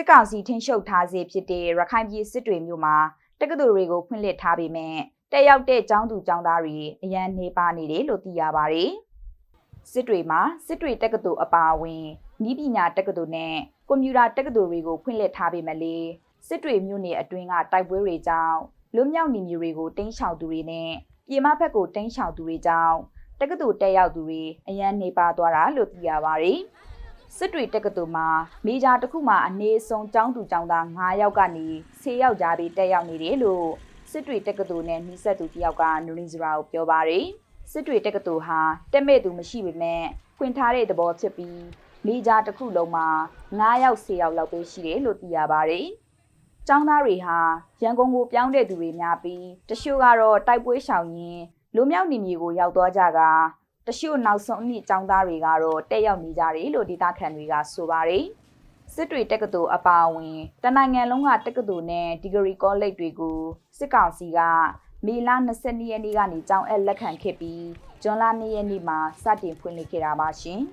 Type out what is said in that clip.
စစ်ကောင်စီထင်းရှုပ်ထားစေဖြစ်တဲ့ရခိုင်ပြည်စစ်တွေမျိုးမှာတက္ကသိုလ်တွေကိုဖွင့်လှစ်ထားပေမဲ့တက်ရောက်တဲ့ကျောင်းသူကျောင်းသားတွေအရန်နေပါနေတယ်လို့သိရပါတယ်။စစ်တွေမှာစစ်တွေတက္ကသိုလ်အပါအဝင်ဤပညာတက္ကသိုလ်နဲ့ကွန်ပျူတာတက္ကသိုလ်တွေကိုဖွင့်လှစ်ထားပေမဲ့လေစစ်တွေမြို့နယ်အတွင်းကတိုက်ပွဲတွေကြောင့်လွတ်မြောက်နေမျိုးတွေကိုတင်းရှောင်သူတွေနဲ့ပြည်မဘက်ကိုတင်းရှောင်သူတွေကြောင့်တက္ကသိုလ်တက်ရောက်သူတွေအရန်နေပါသွားတာလို့သိရပါတယ်။ စစ်တွေတက္ကသိုလ်မှာမေဂျာတစ်ခုမှာအနည်းဆုံးကျောင်းသူကျောင်းသား9ယောက်ကနေ10ယောက်ကြားပြီးတက်ရောက်နေတယ်လို့စစ်တွေတက္ကသိုလ်နဲ့နှိဆက်သူတယောက်ကနူရင်းစရာကိုပြောပါတယ်စစ်တွေတက္ကသိုလ်ဟာတက်မဲ့သူမရှိပေမဲ့ခွင်ထားတဲ့သဘောဖြစ်ပြီးမေဂျာတစ်ခုလုံးမှာ9ယောက်10ယောက်လောက်ပဲရှိတယ်လို့သိရပါတယ်ကျောင်းသားတွေဟာရန်ကုန်ကိုပြောင်းတဲ့သူတွေများပြီးတချို့ကတော့တိုက်ပွဲရှောင်ရင်းလူမြောက်နေမြေကိုရောက်သွားကြက တချို့နောက်ဆုံးအနှစ်ចောင်းသားတွေကတော့တက်ရောက်နေကြတယ်လို့ဒေတာခန်တွေကဆိုပါတယ်စစ်တွေတက္ကသိုလ်အပါအဝင်တနိုင်ငံလုံးကတက္ကသိုလ်နဲ့ဒီဂရီကောလိပ်တွေကိုစစ်ကောင်စီကမေလ22ရက်နေ့ကနေကျောင်းအပ်လက်ခံခဲ့ပြီးဇွန်လ2ရက်နေ့မှာစတင်ဖွင့်လှစ်ခဲ့တာပါရှင်။